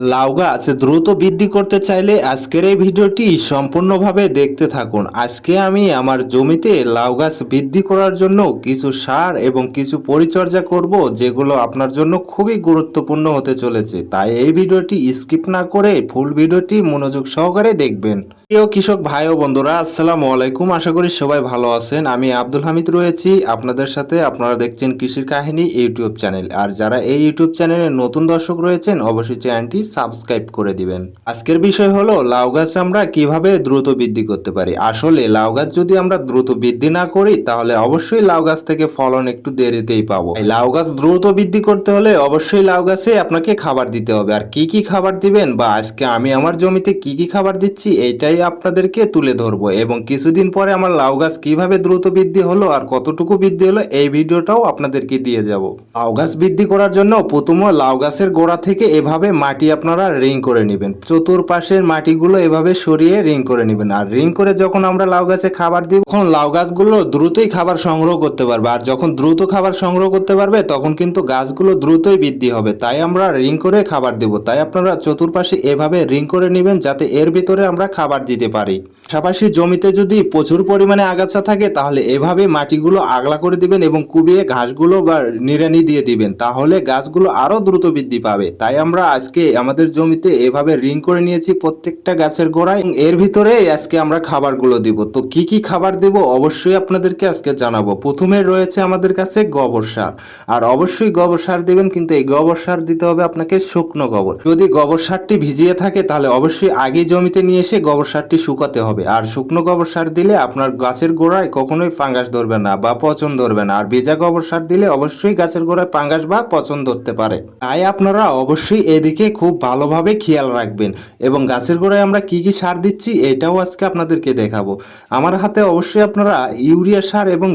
লাউ গাছ দ্রুত বৃদ্ধি করতে চাইলে আজকের এই ভিডিওটি সম্পূর্ণভাবে দেখতে থাকুন। আজকে আমি আমার জমিতে লাউ গাছ বৃদ্ধি করার জন্য কিছু সার এবং কিছু পরিচর্যা করব, যেগুলো আপনার জন্য খুবই গুরুত্বপূর্ণ হতে চলেছে। তাই এই ভিডিওটি স্কিপ না করে ফুল ভিডিওটি মনোযোগ সহকারে দেখবেন। প্রিয় কৃষক ভাই ও বন্ধুরা, আসসালামু আলাইকুম। আশা করি সবাই ভালো আছেন। আমি আব্দুল হামিদ রয়েছি। আপনাদের সাথে আপনারা দেখছেন কৃষির কাহিনী ইউটিউব চ্যানেল। আর যারা এই ইউটিউব চ্যানেলে নতুন দর্শক রয়েছেন, অবশ্যই চ্যানেলটি সাবস্ক্রাইব করে দিবেন। আজকের বিষয় হলো, লাউ গাছ আমরা কীভাবে দ্রুত বৃদ্ধি করতে পারি? আসলে, লাউ গাছ যদি আমরা দ্রুত বৃদ্ধি না করি, তাহলে অবশ্যই লাউ গাছ থেকে ফলন একটু দেরিতেই পাবো। লাউ গাছ দ্রুত বৃদ্ধি করতে হলে অবশ্যই লাউ গাছে আপনাকে খাবার দিতে হবে। আর কি কি খাবার দিবেন বা আজকে আমি আমার জমিতে কি কি খাবার দিচ্ছি, এইটাই আপনাদেরকে তুলে ধরবো এবং কিছুদিন পরে আমার লাউ গাছ কীভাবে দ্রুত বৃদ্ধি হলো আর কতটুকু বৃদ্ধি হলো এই ভিডিওটাও আপনাদেরকে দিয়ে যাব। লাউ গাছ বৃদ্ধি করার জন্য প্রথমে লাউ গাছের গোড়া থেকে এভাবে মাটি আপনারা রিং করে নেবেন। চতুর্পাশের মাটিগুলো এভাবে সরিয়ে রিং করে নেবেন আর রিং করে যখন আমরা লাউ গাছে খাবার দিব, তখন লাউ গাছগুলো দ্রুতই খাবার সংগ্রহ করতে পারবে আর যখন দ্রুত খাবার সংগ্রহ করতে পারবে, তখন কিন্তু গাছগুলো দ্রুতই বৃদ্ধি হবে। তাই আমরা রিং করে খাবার দেব। তাই আপনারা চতুর্পাশে এভাবে রিং করে নেবেন যাতে এর ভিতরে আমরা খাবার দিতে পারি। পাশাপাশি জমিতে যদি প্রচুর পরিমাণে আগাছা থাকে, তাহলে এভাবে মাটিগুলো আগলা করে দিবেন এবং কুবিয়ে ঘাসগুলো বা নিড়ানি দিয়ে দিবেন। তাহলে গাছগুলো আরও দ্রুত বৃদ্ধি পাবে। তাই আমরা আজকে আমাদের জমিতে এভাবে রিং করে নিয়েছি প্রত্যেকটা গাছের গোড়ায়। এর ভিতরে আজকে আমরা খাবারগুলো দিব। তো কি কি খাবার দেব অবশ্যই আপনাদেরকে আজকে জানাব। প্রথমে রয়েছে আমাদের কাছে গোবর সার। আর অবশ্যই গোবর সার দিবেন, কিন্তু এই গোবর সার দিতে হবে আপনাকে শুকনো গোবর। যদি গোবর সারটি ভিজিয়ে থাকে, তাহলে অবশ্যই আগে জমিতে নিয়ে এসে গোবর সারটি শুকাতে হবে। আর শুকনো গোবর সার দিলে আপনার গাছের গোড়ায় কখনোই ফাঙ্গাস ধরবে না বা পচন ধরবে না। আর ভেজা গোবর সার দিলে অবশ্যই গাছের গোড়ায় ফাঙ্গাস বা পচন ধরতে পারে। তাই আপনারা অবশ্যই এদিকে খুব ভালোভাবে খেয়াল রাখবেন। এবং গাছের গোড়ায় আমরা কি কি সার দিচ্ছি এটাও আজকে আপনাদেরকে দেখাবো। আমার হাতে অবশ্যই আপনারা ইউরিয়া সার এবং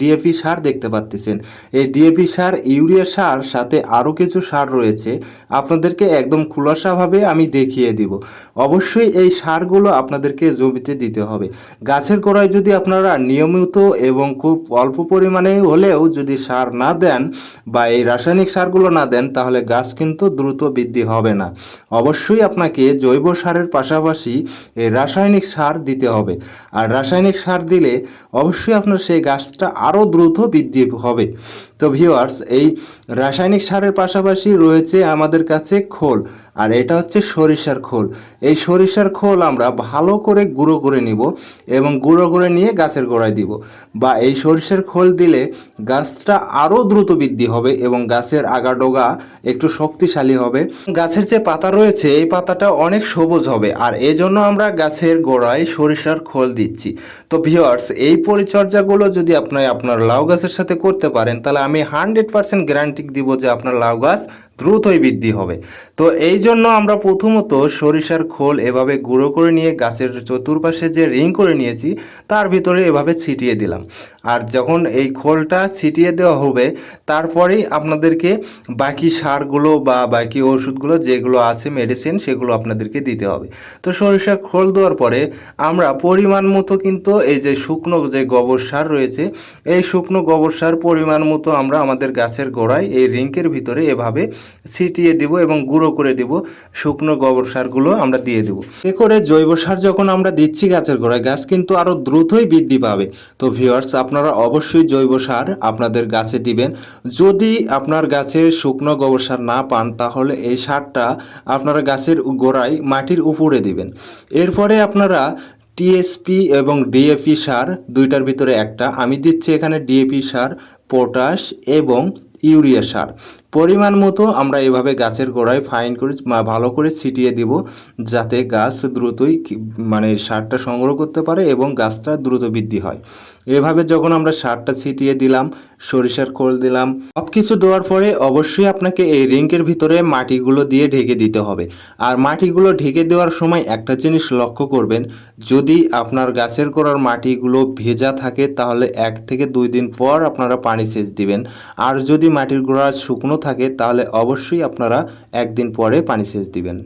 ডিএপি সার দেখতে পাচ্ছেন এই ডিএপি সার, ইউরিয়া সার সাথে আরও কিছু সার রয়েছে। আপনাদেরকে একদম খোলাসাভাবে আমি দেখিয়ে দিব। অবশ্যই এই সারগুলো আপনাদেরকে জমিতে দিতে হবে। গাছের গোড়ায় যদি আপনারা নিয়মিত এবং খুব অল্প পরিমাণে হলেও যদি সার না দেন বা এই রাসায়নিক সারগুলো না দেন, তাহলে গাছ কিন্তু দ্রুত বৃদ্ধি হবে না। অবশ্যই আপনাকে জৈব সারের পাশাপাশি এই রাসায়নিক সার দিতে হবে। আর রাসায়নিক সার দিলে অবশ্যই আপনার সেই গাছটা আরও দ্রুত বৃদ্ধি হবে। তো ভিওয়ার্স এই রাসায়নিক সারের পাশাপাশি রয়েছে আমাদের কাছে খোল, আর এটা হচ্ছে সরিষার খোল। এই সরিষার খোল আমরা ভালো করে গুঁড়ো করে নিব এবং গুঁড়ো করে নিয়ে গাছের গোড়ায় দিব। বা এই সরিষার খোল দিলে গাছটা আরও দ্রুত বৃদ্ধি হবে এবং গাছের আগাডোগা একটু শক্তিশালী হবে। গাছের যে পাতা রয়েছে, এই পাতাটা অনেক সবুজ হবে, আর এই জন্য আমরা গাছের গোড়ায় সরিষার খোল দিচ্ছি। তো ভিওয়ার্স এই পরিচর্যাগুলো যদি আপনি আপনার লাউ গাছের সাথে করতে পারেন, তাহলে আমি হান্ড্রেড পার্সেন্ট গ্যারান্টি দিব যে আপনার লাউ গাছ দ্রুতই বৃদ্ধি হবে। তো এই জন্য আমরা প্রথমত সরিষার খোল এভাবে গুঁড়ো করে নিয়ে গাছের চতুর্পাশে যে রিং করে নিয়েছি, তার ভিতরে এভাবে ছিটিয়ে দিলাম। আর যখন এই খোলটা ছিটিয়ে দেওয়া হবে, তারপরেই আপনাদেরকে বাকি সারগুলো বা বাকি ওষুধগুলো যেগুলো আছে মেডিসিন সেগুলো আপনাদেরকে দিতে হবে। তো সরিষার খোল দেওয়ার পরে আমরা পরিমাণ মতো কিন্তু এই যে শুকনো যে গোবর সার রয়েছে, এই শুকনো গোবর সার পরিমাণ মতো আমরা আমাদের গাছের গোড়ায় এই রিঙ্কের ভিতরে এভাবে ছিটিয়ে দিব এবং গুঁড়ো করে দিব শুকনো গোবর সারগুলো আমরা দিয়ে দেব। এ করে জৈব সার যখন আমরা দিচ্ছি গাছের গোড়ায়, গাছ কিন্তু আরও দ্রুতই বৃদ্ধি পাবে। তো ভিউয়ার্স আপনারা অবশ্যই জৈব সার আপনাদের গাছে দিবেন। যদি আপনার গাছের শুকনো গোবর সার না পান, তাহলে এই সারটা আপনারা গাছের গোড়ায় মাটির উপরে দিবেন। এরপরে আপনারা টিএসপি এবং ডিএপি সার, দুইটার ভিতরে একটা, আমি দিচ্ছি এখানে ডিএপি সার পটাশ এবং ইউরিয়া সার। পরিমাণ মতো আমরা এভাবে গাছের গোড়ায় ফাইন করে ভালো করে ছিটিয়ে দিব যাতে গাছ দ্রুতই মানে সারটা সংগ্রহ করতে পারে এবং গাছটা দ্রুত বৃদ্ধি হয়। এভাবে যখন আমরা সারটা ছিটিয়ে দিলাম, সরিষার খোল দিলাম সব কিছু দেওয়ার পরে অবশ্যই আপনাকে এই রিঙ্কের ভিতরে মাটিগুলো দিয়ে ঢেকে দিতে হবে। আর মাটিগুলো ঢেকে দেওয়ার সময় একটা জিনিস লক্ষ্য করবেন, যদি আপনার গাছের গোড়ার মাটিগুলো ভেজা থাকে তাহলে এক থেকে দুই দিন পর আপনারা পানি সেচ দিবেন। আর যদি মাটির গোড়া শুকনো থাকে তাহলে অবশ্যই আপনারা একদিন পরে পানি সেচ দিবেন।